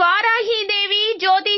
இவ்வாறாகி இதை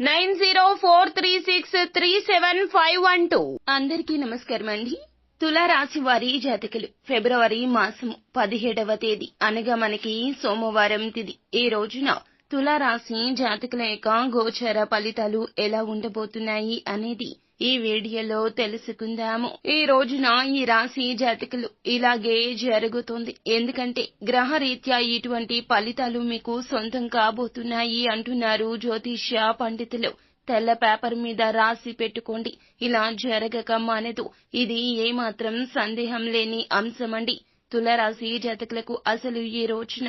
nine zero four three six three seven five one two. అందరికీ నమస్కారం అండి. తులారాశి వారి జాతకులు ఫిబ్రవరి మాసం పదిహేడవ తేదీ. అనగా మనకి సోమవారం తిది. ఈ రోజున తులారాశి జాతకుల యొక్క గోచర ఫలితాలు ఎలా ఉండబోతున్నాయి అనేది ఈ వీడియోలో తెలుసుకుందాము. ఈ రోజున ఈ రాశి జాతకులు ఇలాగే జరుగుతుంది. ఎందుకంటే గ్రహరీత్యా ఇటువంటి ఫలితాలు మీకు సొంతం కాబోతున్నాయి అంటున్నారు జ్యోతిష్య పండితులు. తెల్ల పేపర్ మీద రాసి పెట్టుకోండి. ఇలా జరగక మానదు. ఇది ఏమాత్రం సందేహం లేని అంశమండి. తులరాశి జాతకులకు అసలు ఈ రోజున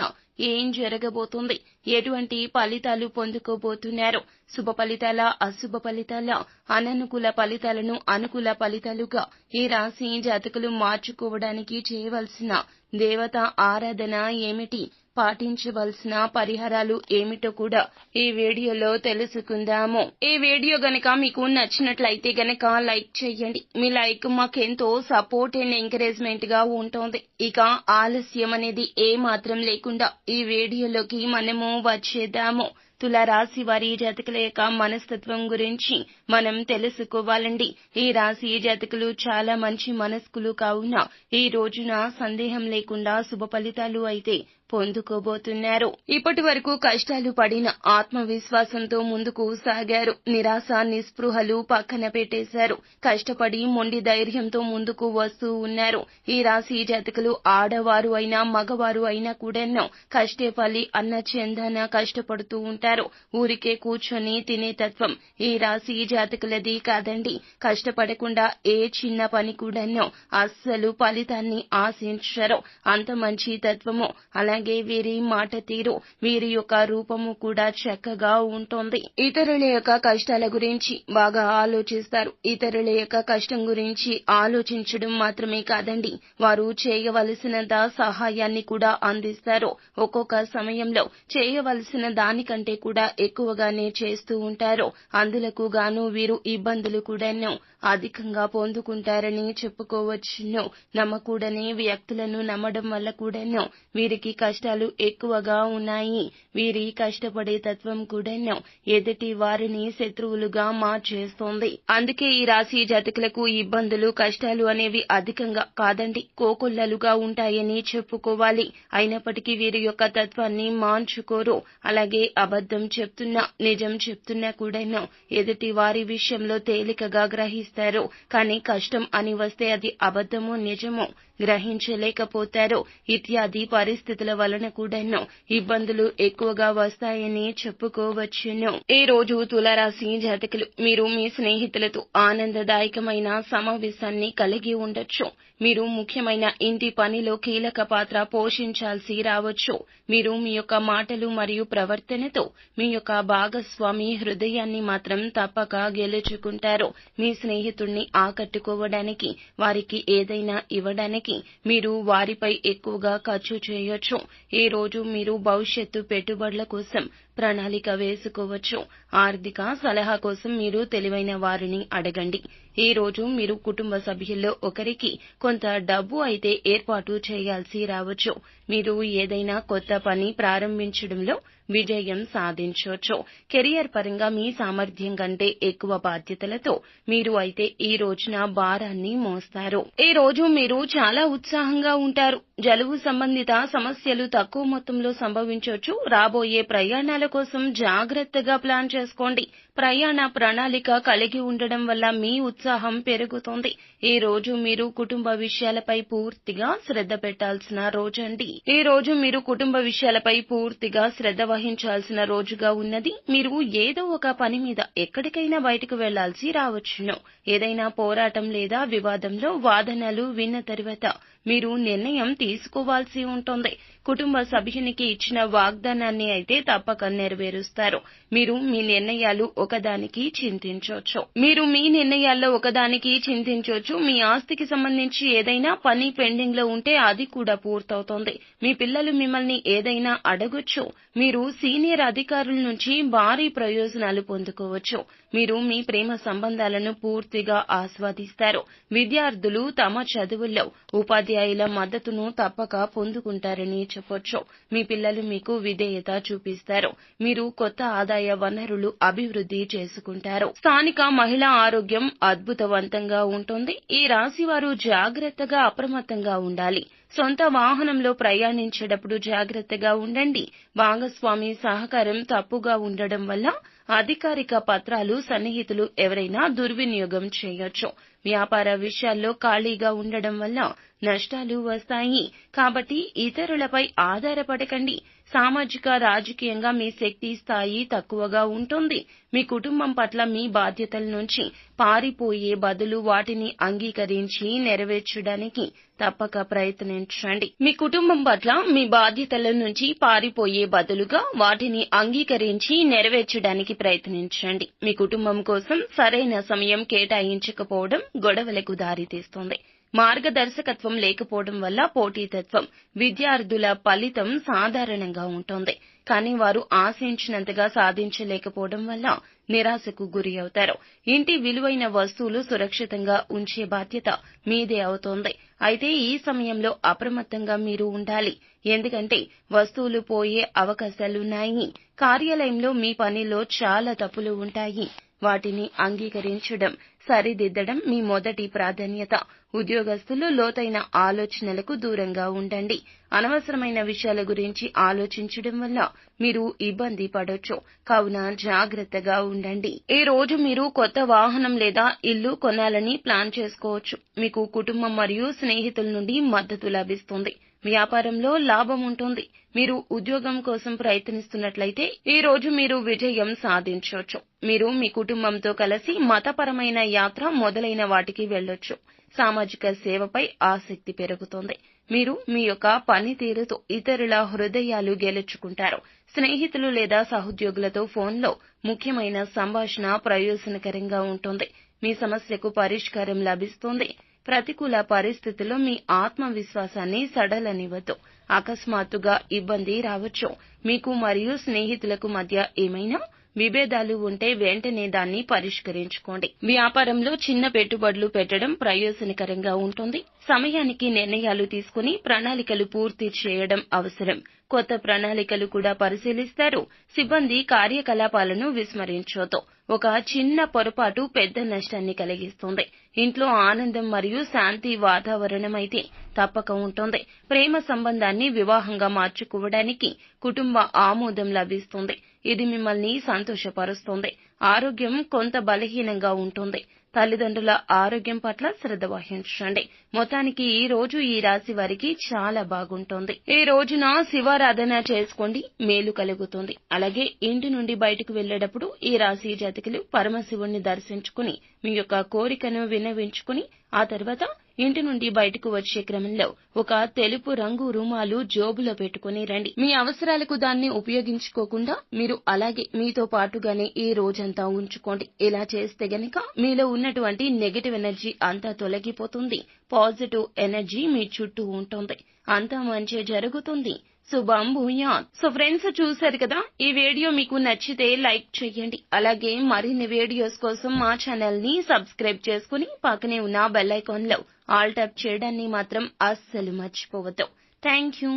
ఏం జరగబోతుంది? ఎటువంటి ఫలితాలు పొందుకోబోతున్నారు? శుభ ఫలితాల అశుభ ఫలితాల? అననుకూల ఫలితాలను అనుకూల ఫలితాలుగా ఈ రాశి జాతకులు మార్చుకోవడానికి చేయవలసిన దేవత ఆరాధన ఏమిటి? పాటించవలసిన పరిహారాలు ఏమిటో కూడా ఈ వీడియోలో తెలుసుకుందాము. ఈ వీడియో గనక మీకు నచ్చినట్లయితే గనక లైక్ చేయండి. మీ లైక్ మాకెంతో సపోర్ట్ అండ్ ఎంకరేజ్మెంట్గా ఉంటుంది. ఇక ఆలస్యం అనేది ఏ మాత్రం లేకుండా ఈ వీడియోలోకి మనము వచ్చేద్దాము. తులారాశి వారి జాతకుల యొక్క మనస్తత్వం గురించి మనం తెలుసుకోవాలండి. ఈ రాశి జాతకులు చాలా మంచి మనస్కులు కావున ఈ రోజున సందేహం లేకుండా శుభ ఫలితాలు అయితే పొందుకోబోతున్నారు. ఇప్పటి వరకు కష్టాలు పడిన ఆత్మవిశ్వాసంతో ముందుకు సాగారు. నిరాశ నిస్పృహలు పక్కన పెట్టేశారు. కష్టపడి మొండి ధైర్యంతో ముందుకు వస్తూ ఉన్నారు. ఈ రాశి జాతకులు ఆడవారు అయినా మగవారు అయినా కూడా కష్టే అన్న చందాన కష్టపడుతూ ఉంటారు. ఊరికే కూర్చొని తినే తత్వం ఈ రాశి జాతకులది కాదండి. కష్టపడకుండా ఏ చిన్న పని కూడానో అస్సలు ఫలితాన్ని ఆశించరు. అంత మంచి తత్వము అలాగే వీరి మాట తీరు వీరి యొక్క రూపము కూడా చక్కగా ఉంటుంది. ఇతరుల యొక్క కష్టాల గురించి బాగా ఆలోచిస్తారు. ఇతరుల యొక్క కష్టం గురించి ఆలోచించడం మాత్రమే కాదండి వారు చేయవలసినంత సహాయాన్ని కూడా అందిస్తారు. ఒక్కొక్క సమయంలో చేయవలసిన దానికంటే కూడా ఎక్కువగానే చేస్తూ ఉంటారు. అందులకు గాను వీరు ఇబ్బందులు కూడాను అధికంగా పొందుకుంటారని చెప్పుకోవచ్చును. నమ్మకూడని వ్యక్తులను నమ్మడం వల్ల కూడాను వీరికి కష్టాలు ఎక్కువగా ఉన్నాయి. వీరి కష్టపడే తత్వం కూడాను ఎదుటి వారిని శత్రువులుగా మార్చేస్తోంది. అందుకే ఈ రాశి జాతకులకు ఇబ్బందులు కష్టాలు అనేవి అధికంగా కాదండి కోకొల్లలుగా ఉంటాయని చెప్పుకోవాలి. అయినప్పటికీ వీరి యొక్క తత్వాన్ని మార్చుకోరు. అలాగే అబద్ధం చెప్తున్నా నిజం చెప్తున్నా కూడాను ఎదుటి వారి విషయంలో తేలికగా గ్రహిస్తారు. కానీ కష్టం అని వస్తే అది అబద్ధమో నిజమో గ్రహించలేకపోతారు ఇత్యాది పరిస్థితుల వలన కూడాను ఇబ్బందులు ఎక్కువగా వస్తాయని చెప్పుకోవచ్చును. ఈ రోజు తులారాశి జాతకులు మీరు మీ స్నేహితులతో ఆనందదాయకమైన సమావేశాన్ని కలిగి ఉండొచ్చు. మీరు ముఖ్యమైన ఇంటి పనిలో కీలక పాత్ర పోషించాల్సి రావచ్చు. మీరు మీ యొక్క మాటలు మరియు ప్రవర్తనతో మీ యొక్క భాగస్వామి హృదయాన్ని మాత్రం తప్పక గెలుచుకుంటారు. మీ స్నేహితుడిని ఆకట్టుకోవడానికి వారికి ఏదైనా ఇవ్వడానికి మీరు వారిపై ఎక్కువగా ఖర్చు చేయొచ్చు. ఈ రోజు మీరు భవిష్యత్తు పెట్టుబడుల కోసం ప్రణాళిక వేసుకోవచ్చు. ఆర్థిక సలహా కోసం మీరు తెలివైన వారిని అడగండి. ఈ రోజు మీరు కుటుంబ సభ్యుల్లో ఒకరికి కొంత డబ్బు అయితే ఏర్పాటు చేయాల్సి రావచ్చు. మీరు ఏదైనా కొత్త పని ప్రారంభించడంలో విజయం సాధించవచ్చు కెరియర్ పరంగా మీ సామర్థ్యం కంటే ఎక్కువ బాధ్యతలతో మీరు అయితే ఈ రోజున భారాన్ని మోస్తారు. ఈ రోజు మీరు చాలా ఉత్సాహంగా ఉంటారు. జలుబు సంబంధిత సమస్యలు తక్కువ మొత్తంలో సంభవించవచ్చు రాబోయే ప్రయాణాల కోసం జాగ్రత్తగా ప్లాన్ చేసుకోండి. ప్రయాణ ప్రణాళిక కలిగి ఉండడం వల్ల మీ ఉత్సాహం పెరుగుతుంది. ఈ రోజు మీరు కుటుంబ విషయాలపై పూర్తిగా శ్రద్ధ పెట్టాల్సిన రోజండి. ఈ రోజు మీరు కుటుంబ విషయాలపై పూర్తిగా శ్రద్ధ వహించాల్సిన రోజుగా ఉన్నది. మీరు ఏదో ఒక పని మీద ఎక్కడికైనా బయటకు వెళ్ళాల్సి రావచ్చును. ఏదైనా పోరాటం లేదా వివాదంలో వాదనలు విన్న తరువాత మీరు నిర్ణయం తీసుకోవాల్సి ఉంటుంది. కుటుంబ సభ్యునికి ఇచ్చిన వాగ్దానాన్ని అయితే తప్పక నెరవేరుస్తారు. మీరు మీ నిర్ణయాలు ఒకదానికి చింతించవచ్చు మీరు మీ నిర్ణయాల్లో ఒకదానికి చింతించవచ్చు మీ ఆస్తికి సంబంధించి ఏదైనా పని పెండింగ్లో ఉంటే అది కూడా పూర్తవుతోంది. మీ పిల్లలు మిమ్మల్ని ఏదైనా అడగొచ్చు. మీరు సీనియర్ అధికారుల నుంచి భారీ ప్రయోజనాలు పొందుకోవచ్చు. మీరు మీ ప్రేమ సంబంధాలను పూర్తిగా ఆస్వాదిస్తారు. విద్యార్థులు తమ చదువుల్లో ఉపాధ్యాయుల మద్దతును తప్పక పొందుకుంటారని చెప్పొచ్చు. మీ పిల్లలు మీకు విధేయత చూపిస్తారు. మీరు కొత్త ఆదాయ వనరులు అభివృద్ధి చేసుకుంటారు. స్థానిక మహిళా ఆరోగ్యం అద్భుతవంతంగా ఉంటుంది. ఈ రాశి వారు జాగ్రత్తగా అప్రమత్తంగా ఉండాలి. సొంత వాహనంలో ప్రయాణించేటప్పుడు జాగ్రత్తగా ఉండండి. భాగస్వామి సహకారం తప్పుగా ఉండడం వల్ల అధికారిక పత్రాలు సన్నిహితులు ఎవరైనా దుర్వినియోగం చేయొచ్చు. వ్యాపార విషయాల్లో ఖాళీగా ఉండడం వల్ల నష్టాలు వస్తాయి. కాబట్టి ఇతరులపై ఆధారపడకండి. సామాజిక రాజకీయంగా మీ శక్తి స్థాయి తక్కువగా ఉంటుంది. మీ కుటుంబం పట్ల మీ బాధ్యతల నుంచి పారిపోయే బదులు వాటిని అంగీకరించి నెరవేర్చడానికి తప్పక ప్రయత్నించండి. మీ కుటుంబం పట్ల మీ బాధ్యతల నుంచి పారిపోయే బదులుగా వాటిని అంగీకరించి నెరవేర్చడానికి ప్రయత్నించండి. మీ కుటుంబం కోసం సరైన సమయం కేటాయించకపోవడం గొడవలకు దారితీస్తుంది. మార్గదర్శకత్వం లేకపోవడం వల్ల పోటీతత్వం విద్యార్థుల ఫలితం సాధారణంగా ఉంటుంది. కానీ వారు ఆశించినంతగా సాధించలేకపోవడం వల్ల నిరాశకు గురి అవుతారు. ఇంటి విలువైన వస్తువులు సురక్షితంగా ఉంచే బాధ్యత మీదే అవుతోంది. అయితే ఈ సమయంలో అప్రమత్తంగా మీరు ఉండాలి. ఎందుకంటే వస్తువులు పోయే అవకాశాలున్నాయి. కార్యాలయంలో మీ పనిలో చాలా తప్పులు ఉంటాయి. వాటిని అంగీకరించడం సరిదిద్దడం మీ మొదటి ప్రాధాన్యత. ఉద్యోగస్తులు లోతైన ఆలోచనలకు దూరంగా ఉండండి. అనవసరమైన విషయాల గురించి ఆలోచించడం వల్ల మీరు ఇబ్బంది పడొచ్చు. కావున జాగ్రత్తగా ఉండండి. ఈ రోజు మీరు కొత్త వాహనం లేదా ఇల్లు కొనాలని ప్లాన్ చేసుకోవచ్చు. మీకు కుటుంబం మరియు స్నేహితుల నుండి మద్దతు లభిస్తుంది. వ్యాపారంలో లాభం ఉంటుంది. మీరు ఉద్యోగం కోసం ప్రయత్నిస్తున్నట్లయితే ఈ రోజు మీరు విజయం సాధించవచ్చు. మీరు మీ కుటుంబంతో కలిసి మతపరమైన యాత్ర మొదలైన వాటికి వెళ్ళొచ్చు. సామాజిక సేవపై ఆసక్తి పెరుగుతుంది. మీరు మీ యొక్క పనితీరుతో ఇతరుల హృదయాలు గెలుచుకుంటారు. స్నేహితులు లేదా సహోద్యోగులతో ఫోన్లో ముఖ్యమైన సంభాషణ ప్రయోజనకరంగా ఉంటుంది. మీ సమస్యకు పరిష్కారం లభిస్తుంది. ప్రతికూల పరిస్థితుల్లో మీ ఆత్మవిశ్వాసాన్ని సడలనివ్వదు. అకస్మాత్తుగా ఇబ్బంది రావచ్చు. మీకు మరియు స్నేహితులకు మధ్య ఏమైనా విభేదాలు ఉంటే వెంటనే దాన్ని పరిష్కరించుకోండి. వ్యాపారంలో చిన్న పెట్టుబడులు పెట్టడం ప్రయోజనకరంగా ఉంటుంది. సమయానికి నిర్ణయాలు తీసుకుని ప్రణాళికలు పూర్తి చేయడం అవసరం. కొత్త ప్రణాళికలు కూడా పరిశీలిస్తారు. సిబ్బంది కార్యకలాపాలను విస్మరించొద్దు. ఒక చిన్న పొరపాటు పెద్ద నష్టాన్ని కలిగిస్తుంది. ఇంట్లో ఆనందం మరియు శాంతి వాతావరణం అయితే తప్పక ఉంటుంది. ప్రేమ సంబంధాన్ని వివాహంగా మార్చుకోవడానికి కుటుంబ ఆమోదం లభిస్తుంది. ఇది మిమ్మల్ని సంతోషపరుస్తుంది. ఆరోగ్యం కొంత బలహీనంగా ఉంటుంది. తల్లిదండ్రుల ఆరోగ్యం పట్ల శ్రద్ధ వహించండి. మొత్తానికి ఈ రోజు ఈ రాశి వారికి చాలా బాగుంటుంది. ఈ రోజున శివారాధన చేసుకోండి మేలు కలుగుతుంది. అలాగే ఇంటి నుండి బయటకు వెళ్ళేటప్పుడు ఈ రాశి జాతకులు పరమశివుణ్ణి దర్శించుకుని మీ యొక్క కోరికను విన్నవించుకుని ఆ తర్వాత ఇంటి నుండి బయటకు వచ్చే క్రమంలో ఒక తెలుపు రంగు రుమాలు జోబులో పెట్టుకుని రండి. మీ అవసరాలకు దాన్ని ఉపయోగించుకోకుండా మీరు అలాగే మీతో పాటుగానే ఈ రోజంతా ఉంచుకోండి. ఇలా చేస్తే గనక మీలో ఉన్నటువంటి నెగటివ్ ఎనర్జీ అంతా తొలగిపోతుంది. పాజిటివ్ ఎనర్జీ మీ చుట్టూ ఉంటుంది. అంతా మంచి జరుగుతుంది. శుభం భూయాత్. సో ఫ్రెండ్స్ చూశారు కదా? ఈ వీడియో మీకు నచ్చితే లైక్ చేయండి. అలాగే మరిన్ని వీడియోస్ కోసం మా ఛానల్ని సబ్స్క్రైబ్ చేసుకుని పక్కనే ఉన్న బెల్ ఐకాన్లో ఆల్ ట్యాప్ చేయడాన్ని మాత్రం అస్సలు మర్చిపోవద్దు. Thank you.